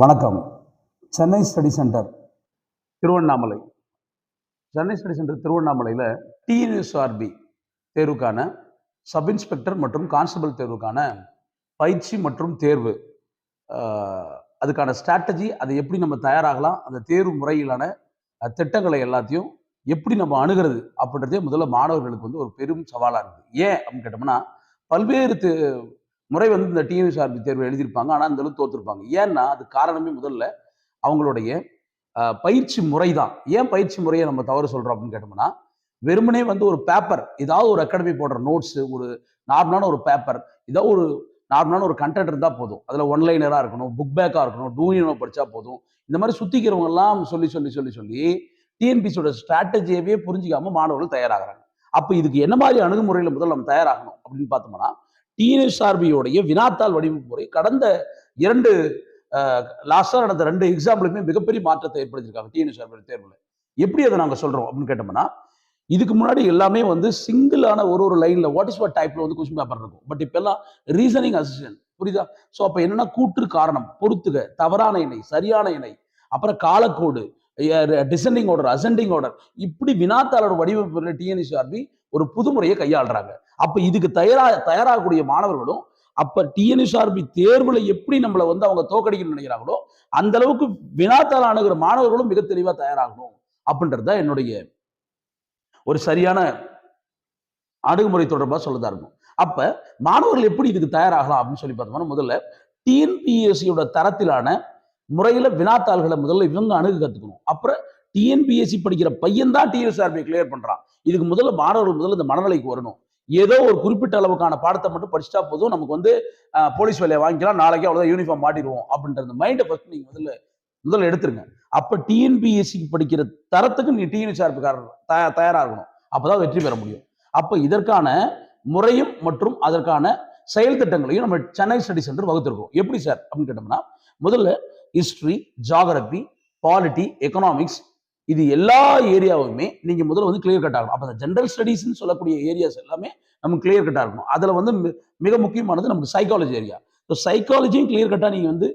வணக்கம். Chennai study centre. Tiruvannamalai. Chennai study centre திருவண்ணாமலையில் TNSRB தேர்வுக்கான சப் இன்ஸ்பெக்டர் மற்றும் கான்ஸ்டபிள் தேர்வுக்கான பயிற்சி மற்றும் தேர்வு. அதுக்கான ஸ்ட்ராட்டஜி அதை எப்படி நம்ம தயாராகலாம் அந்த தேர்வு முறையிலான திட்டங்களை எல்லாத்தையும் எப்படி நம்ம அணுகிறது அப்படின்றதே முதல்ல மாணவர்களுக்கு வந்து ஒரு பெரும் சவாலாக இருக்குது. ஏன் அப்படின்னு கேட்டோம்னா பல்வேறு முறை வந்து இந்த டிஎன்எஸ்ஆர்பி தேர்வு எழுதியிருப்பாங்க. ஆனால் அந்த அளவுக்கு தோத்துருப்பாங்க. ஏன்னா அது காரணமே முதல்ல அவங்களுடைய பயிற்சி முறை தான் ஏன் பயிற்சி முறையை நம்ம தவறு சொல்கிறோம் அப்படின்னு கேட்டோம்னா வெறுமனே வந்து ஒரு பேப்பர் ஏதாவது ஒரு அகாடமி போடுற நோட்ஸு ஒரு நார்மலான ஒரு பேப்பர் ஏதாவது ஒரு நார்மலான ஒரு கண்டென்ட் இருந்தால் போதும். அதில் ஒன்லைனராக இருக்கணும் புக் பேக்காக இருக்கணும் டூனியனோ படித்தா போதும். இந்த மாதிரி சுற்றிக்கிறவங்கெல்லாம் சொல்லி சொல்லி சொல்லி சொல்லி டிஎன்பிசியோட ஸ்ட்ராட்டஜியவே புரிஞ்சிக்காம மாணவர்கள் தயாராகிறாங்க. அப்போ இதுக்கு என்ன மாதிரி அணுகுமுறையில் முதல்ல நம்ம தயாராகணும் அப்படின்னு பார்த்தோம்னா டிஎன்எஸ்ஆர்பியோடைய வினாத்தாள் வடிவமைப்பு முறை கடந்த இரண்டு லாஸ்டாக நடந்த ரெண்டு எக்ஸாம்பிளுமே மிகப்பெரிய மாற்றத்தை ஏற்படுத்தியிருக்காங்க டிஎன்எஸ்ஆர்பி தேர்வில். எப்படி அதை நாங்கள் சொல்கிறோம் அப்படின்னு கேட்டோம்னா இதுக்கு முன்னாடி எல்லாமே வந்து சிங்கிளான ஒரு ஒரு லைனில் வாட் இஸ் வாட் டைப்பில் வந்து கொஸ்டின் பேப்பர் இருக்கும். பட் இப்போல்லாம் ரீசனிங் அசிஸ்டன்ட் புரியுதா? ஸோ அப்போ என்னன்னா கூற்று காரணம் பொறுத்துக தவறான இணை சரியான இணை அப்புறம் காலக்கோடு டிசெண்டிங் ஆர்டர் அசெண்டிங் ஆர்டர் இப்படி வினாத்தாளர் வடிவமைப்பு டிஎன்எஸ்ஆர்பி ஒரு புதுமுறையை கையாளுறாங்க. அப்ப இதுக்கு தயாரா தயாராகக்கூடிய மாணவர்களும் அப்ப டிஎன்எஸ்ஆர்பி தேர்வுல எப்படி நம்மளை வந்து அவங்க தோக்கடிக்கணும்னு நினைக்கிறாங்களோ அந்த அளவுக்கு வினாத்தாள் அணுகிற மாணவர்களும் மிக தெளிவா தயாராகணும் அப்படின்றது தான் என்னுடைய ஒரு சரியான அணுகுமுறை தொடர்பாக சொல்லதா இருக்கும் அப்ப மாணவர்கள் எப்படி இதுக்கு தயாராகலாம் அப்படின்னு சொல்லி பார்த்தோம்னா முதல்ல டிஎன்பிஎஸ்சியோட தரத்திலான முறையில வினாத்தாள்களை முதல்ல இவங்க அணுகு கத்துக்கணும். அப்புறம் டிஎன்பிஎஸ்சி படிக்கிற பையன் தான் டிஎஸ்ஆர்பி கிளியர் பண்றான். இதுக்கு முதல்ல மாணவர்கள் முதல்ல இந்த மனநிலைக்கு வரணும். ஏதோ ஒரு குறிப்பிட்ட அளவுக்கான பாடத்தை மட்டும் படிச்சுட்டா போதும் நமக்கு வந்து போலீஸ் வேலையை வாங்கிக்கலாம் நாளைக்கு அவ்வளோதான் யூனிஃபார்ம் மாட்டிடுவோம் அப்படின்ற அந்த மைண்டை ஃபர்ஸ்ட் நீங்கள் முதல்ல முதல்ல எடுத்துருங்க. அப்போ டிஎன்பிஎஸ்சிக்கு படிக்கிற தரத்துக்கு நீ டிஎன்எஸ்ஆர்பி தயாராக இருக்கணும் அப்போதான் வெற்றி பெற முடியும். அப்போ இதற்கான முறையும் மற்றும் அதற்கான செயல் திட்டங்களையும் நம்ம சென்னை ஸ்டடி சென்டர் வகுத்திருக்கோம். எப்படி சார்? அப்படின்னு கேட்டோம்னா முதல்ல ஹிஸ்ட்ரி ஜாகிரபி பாலிட்டி எக்கனாமிக்ஸ் இது எல்லா ஏரியாவுமே நீங்க முதல்ல வந்து கிளியர் கட் ஆகணும். அப்போ அந்த ஜென்ரல் ஸ்டடீஸ்னு சொல்லக்கூடிய ஏரியாஸ் எல்லாமே நமக்கு கிளியர் கட் ஆகணும் அதுல வந்து மிக முக்கியமானது நமக்கு சைக்காலஜி ஏரியா ஸோ சைக்காலஜியும் கிளியர் கட்டாக நீங்கள் வந்து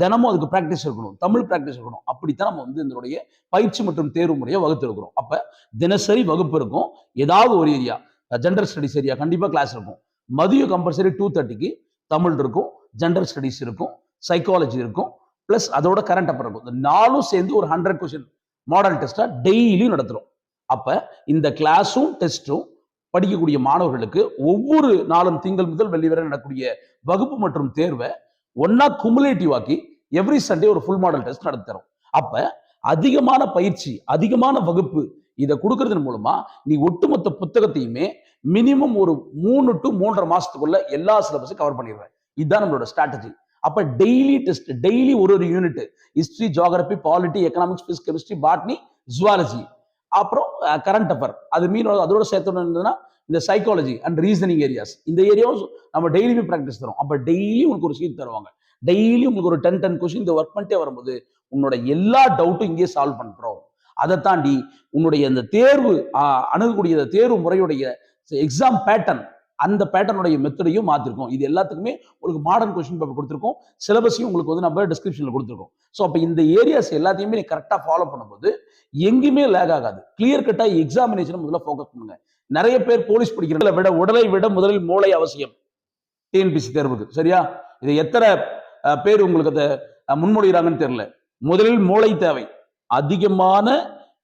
தினமும் அதுக்கு ப்ராக்டிஸ் இருக்கணும். தமிழ் ப்ராக்டிஸ் இருக்கணும். அப்படித்தான் நம்ம வந்து இதனுடைய பயிற்சி மற்றும் தேர்வு முறையை வகுத்திருக்கிறோம். அப்போ தினசரி வகுப்பு இருக்கும். ஏதாவது ஒரு ஏரியா ஜென்ரல் ஸ்டடிஸ் ஏரியா கண்டிப்பாக கிளாஸ் இருக்கும். மதியம் கம்பல்சரி டூ தேர்ட்டிக்கு தமிழ் இருக்கும் ஜென்ரல் ஸ்டடிஸ் இருக்கும் சைக்காலஜி இருக்கும் ப்ளஸ் அதோட கரண்ட் அப்புறம் இருக்கும். இந்த நாலும் சேர்ந்து ஒரு ஹண்ட்ரட் கொஸ்டின் மாடல் டெஸ்ட்டாக டெய்லியும் நடத்துகிறோம் அப்போ இந்த கிளாஸும் டெஸ்ட்டும் படிக்கக்கூடிய மாணவர்களுக்கு ஒவ்வொரு நாளும் திங்கள் முதல் வெள்ளி வரை நடக்கக்கூடிய வகுப்பு மற்றும் தேர்வை ஒன்னா குமுலேட்டிவ் ஆக்கி எவ்ரி சண்டே ஒரு ஃபுல் மாடல் டெஸ்ட் நடத்தி தரோம் அப்ப அதிகமான பயிற்சி அதிகமான வகுப்பு இதை கொடுக்கறதன் மூலமா நீ ஒட்டுமொத்த புத்தகத்தையுமே மினிமம் ஒரு மூணு டு மூன்றரை மாசத்துக்குள்ள எல்லா சிலபஸும் கவர் பண்ணிடுவேன் இதுதான் நம்மளோட ஸ்ட்ராட்டஜி அப்போ டெய்லி டெஸ்ட் டெய்லி ஒரு ஒரு unit history geography polity economics physics chemistry botany zoology அப்புறம் கரண்ட் அஃபர் அது மீன் அதோட சேர்த்து இருந்ததுன்னா இந்த சைக்காலஜி அண்ட் ரீசனிங் ஏரியாஸ் இந்த ஏரியாவும் நம்ம டெய்லியுமே ப்ராக்டிஸ் தரும் அப்போ டெய்லி உங்களுக்கு ஒரு சீட் தருவாங்க. டெய்லி உங்களுக்கு ஒரு டென் டென் கொஸ்டின் இந்த ஒர்க் பண்ணிட்டே வரும்போது உன்னோட எல்லா டவுட்டும் இங்கேயே சால்வ் பண்ணுறோம் அதை தாண்டி உன்னுடைய அந்த தேர்வு அணுகக்கூடிய அந்த தேர்வு முறையுடைய எக்ஸாம் பேட்டர்ன் அந்த பேட்டர்னுடைய மெத்தடையும் மாற்றிருக்கோம் இது எல்லாத்துக்குமே உங்களுக்கு மாடர்ன் கொஸ்டின் பேப்பர் கொடுத்துருக்கோம். சிலபஸையும் உங்களுக்கு வந்து நம்ம டிஸ்கிரிப்ஷனில் கொடுத்துருக்கோம். ஸோ அப்போ இந்த ஏரியாஸ் எல்லாத்தையுமே நீ கரெக்டாக ஃபாலோ பண்ணும்போது எங்கேயுமே லேக் ஆகாது. கிளியர் கட்டாக எக்ஸாமினேஷன் முதல்ல ஃபோக்கஸ் பண்ணுங்க. நிறைய பேர் போலீஸ் படிக்கிறத விட உடலை விட முதலில் மூளை அவசியம். டிஎன்பிசி தேர்வுக்கு. சரியா? இது எத்தனை பேர் உங்களுக்கு அதை முன்மொழிகிறாங்கன்னு தெரியல. முதலில் மூளை தேவை. அதிகமான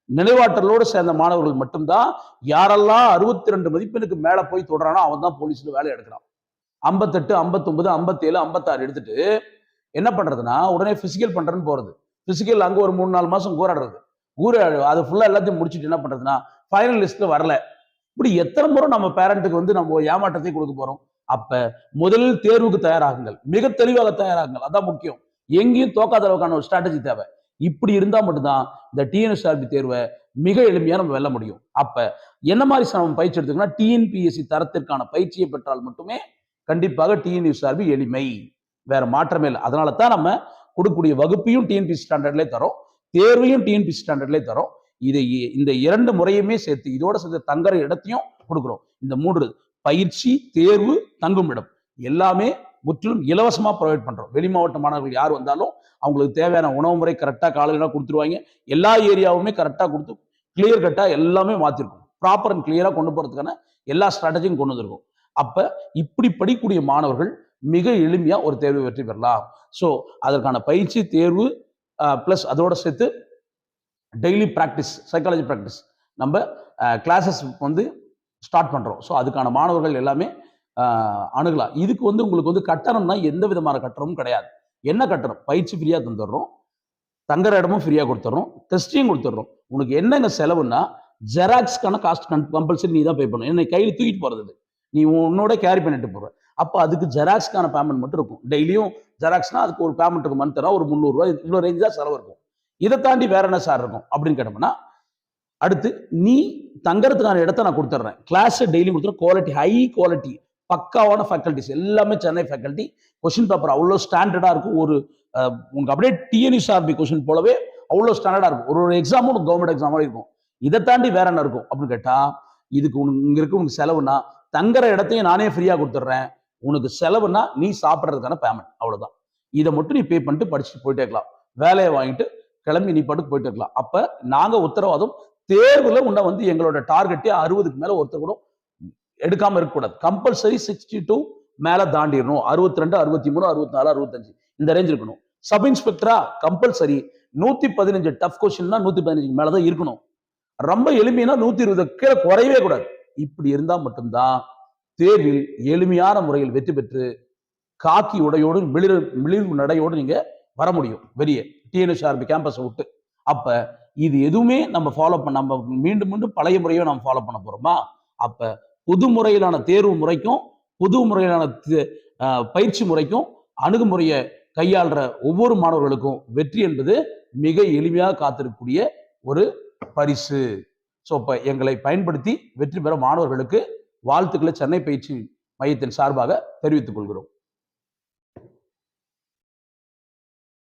நினைவாற்றலோடு சேர்ந்த மாணவர்கள் மட்டும்தான் யாரெல்லாம் அறுபத்தி ரெண்டு மதிப்பெண்ணுக்கு மேலே போய் தொடரானோ அவன் தான் போலீஸில் வேலை எடுக்கிறான். ஐம்பத்தெட்டு ஐம்பத்தொன்பது ஐம்பத்தேழு ஐம்பத்தாறு எடுத்துட்டு என்ன பண்றதுன்னா உடனே பிசிக்கல் பண்றேன்னு போறது. பிசிக்கல் அங்க ஒரு மூணு நாலு மாதம் கூறாடுறது ஊர அது ஃபுல்லா எல்லாத்தையும் முடிச்சுட்டு என்ன பண்றதுன்னா ஃபைனல் லிஸ்ட்டில் வரல. இப்படி எத்தனை முறை நம்ம பேரண்ட்டுக்கு வந்து நம்ம ஏமாற்றத்தை கொடுக்க போறோம்? அப்போ முதலில் தேர்வுக்கு தயாராகுங்கள். மிக தெளிவாக தயாராகுங்கள். அதான் முக்கியம். எங்கேயும் தோக்காத அளவுக்கான ஒரு ஸ்ட்ராட்டஜி தேவை. இப்படி இருந்தால் மட்டும்தான் இந்த டிஎன்எஸ்ஆர்பி தேர்வை மிக எளிமையாக நம்ம வெல்ல முடியும். அப்போ என்ன மாதிரி நம்ம பயிற்சி எடுத்துக்கணும் டிஎன்பிஎஸ்சி தரத்திற்கான பயிற்சியை பெற்றால் மட்டுமே கண்டிப்பாக டிஎன்எஸ்ஆர்பி எளிமை. வேற மாற்றமே இல்லை. அதனால தான் நம்ம கொடுக்கக்கூடிய வகுப்பையும் டிஎன்பிசி ஸ்டாண்டர்ட்லேயே தரோம். தேர்வையும் டிஎன்பிசி ஸ்டாண்டர்ட்லேயே தரோம். இதை இந்த இரண்டு முறையுமே சேர்த்து இதோட சேர்த்து தங்குற இடத்தையும் கொடுக்குறோம். இந்த மூன்று பயிற்சி தேர்வு தங்கும் இடம் எல்லாமே முற்றிலும் இலவசமாக ப்ரொவைட் பண்ணுறோம் வெளி மாவட்ட மாணவர்கள் யார் வந்தாலும் அவங்களுக்கு தேவையான உணவு முறை கரெக்டாக காலையில் கொடுத்துருவாங்க. எல்லா ஏரியாவுமே கரெக்டாக கொடுத்து கிளியர் கட்டாக எல்லாமே மாற்றிருக்கும் ப்ராப்பர் அண்ட் கிளியராக கொண்டு போகிறதுக்கான எல்லா ஸ்ட்ராட்டஜியும் கொண்டு வந்திருக்கும். அப்போ இப்படி படிக்கக்கூடிய மாணவர்கள் மிக எளிமையாக ஒரு தேர்வு வெற்றி பெறலாம். ஸோ அதற்கான பயிற்சி தேர்வு ப்ளஸ் அதோட சேர்த்து டெய்லி ப்ராக்டிஸ் சைக்காலஜி ப்ராக்டிஸ் நம்ம கிளாஸஸ் வந்து ஸ்டார்ட் பண்ணுறோம் ஸோ அதுக்கான மாணவர்கள் எல்லாமே அணுகலாம். இதுக்கு வந்து உங்களுக்கு வந்து கட்டணம்னா எந்த விதமான கட்டணமும் கிடையாது. என்ன கட்டணம்? பயிற்சி ஃப்ரீயாக தந்துடுறோம். தங்குற இடமும் ஃப்ரீயாக கொடுத்துட்றோம். டெஸ்டையும் கொடுத்துட்றோம். உனக்கு என்னங்க செலவுன்னா ஜெராக்ஸ்க்கான காஸ்ட் கம்பல்சரி நீ தான் பே பண்ணணும். என்னை கையில் தூக்கிட்டு போகிறது நீ உன்னோட கேரி பண்ணிட்டு போகிற அப்போ அதுக்கு ஜெராக்ஸ்க்கான பேமெண்ட் மட்டும் இருக்கும். டெய்லியும் ஜெராக்ஸ்னா அதுக்கு ஒரு பேமெண்ட் இருக்கும் மந்த் ஒரு முந்நூறுரூவா இவ்வளோ ரேஞ்ச் தான் செலவு இருக்கும். இதை தாண்டி வேற என்ன சார் இருக்கும்? அப்படின்னு கேட்டோம்னா அடுத்து நீ தங்கறதுக்கான இடத்த நான் கொடுத்துட்றேன். கிளாஸ் டெய்லி கொடுத்துறேன் குவாலிட்டி ஹை குவாலிட்டி பக்காவான ஃபேக்கல்டிஸ் எல்லாமே சென்னை ஃபேக்கல்ட்டி கொஷின் பேப்பர் அவ்வளோ ஸ்டாண்டர்டாக இருக்கும். ஒரு உங்களுக்கு அப்படியே டிஎன்யூஆர்பி கொஷின் போலவே அவ்வளோ ஸ்டாண்டர்டாக இருக்கும். ஒரு ஒரு எக்ஸாமும் உனக்கு கவர்மெண்ட் மாதிரி இருக்கும். இதை தாண்டி வேற என்ன இருக்கும்? அப்படின்னு கேட்டால் இதுக்கு உனக்கு இங்கே இருக்க உனக்கு செலவுனா தங்குற இடத்தையும் நானே ஃப்ரீயாக கொடுத்துட்றேன். உனக்கு செலவுனா நீ சாப்பிட்றதுக்கான பேமெண்ட் அவ்வளோதான் இதை மட்டும் நீ பே பண்ணிட்டு படிச்சுட்டு போயிட்டே இருக்கலாம். வேலையை வாங்கிட்டு கிளம்பி நீ பாட்டுக்கு போயிட்டு இருக்கலாம். அப்போ நாங்கள் உத்தரவாதம் தேர்வில் உன்னை வந்து எங்களோட டார்கெட்டே அறுபதுக்கு மேலே ஒருத்தர் கூட எடுக்காமல் இருக்கக்கூடாது. கம்பல்சரி சிக்ஸ்டி டூ மேலே தாண்டிடணும். அறுபத்தி ரெண்டு அறுபத்தி மூணு அறுபத்தி நாலு அறுபத்தஞ்சு. இந்த ரேஞ்ச் இருக்கணும். சப் இன்ஸ்பெக்டரா கம்பல்சரி நூத்தி பதினஞ்சு டஃப் கொஸ்டின்னா நூத்தி பதினஞ்சுக்கு மேலே தான் இருக்கணும். ரொம்ப எளிமைனா நூத்தி இருபது கீழே குறையவே கூடாது. இப்படி இருந்தால் மட்டும்தான் தேர்வில் எளிமையான முறையில் வெற்றி பெற்று காக்கி உடையோடு மிளிர் மிளிர்வு நடையோடு நீங்கள் வர முடியும். வெளியே. டிஎன்எஸ்ஆர்பி கேம்பஸை விட்டு. அப்போ இது எதுவுமே நம்ம ஃபாலோ பண்ண நம்ம மீண்டும் மீண்டும் பழைய முறையோ நம்ம ஃபாலோ பண்ண போறோமா? அப்போ புது முறையிலான தேர்வு முறைக்கும் புது முறையிலான தே- பயிற்சி முறைக்கும் அணுகுமுறையை கையாளுற ஒவ்வொரு மாணவர்களுக்கும் வெற்றி என்பது மிக எளிமையாக காத்திருக்கக்கூடிய ஒரு பரிசு. ஸோ இப்போ எங்களை பயன்படுத்தி வெற்றி பெற மாணவர்களுக்கு வாழ்த்துக்களை சென்னை பயிற்சி மையத்தின் சார்பாக தெரிவித்துக் கொள்கிறோம்.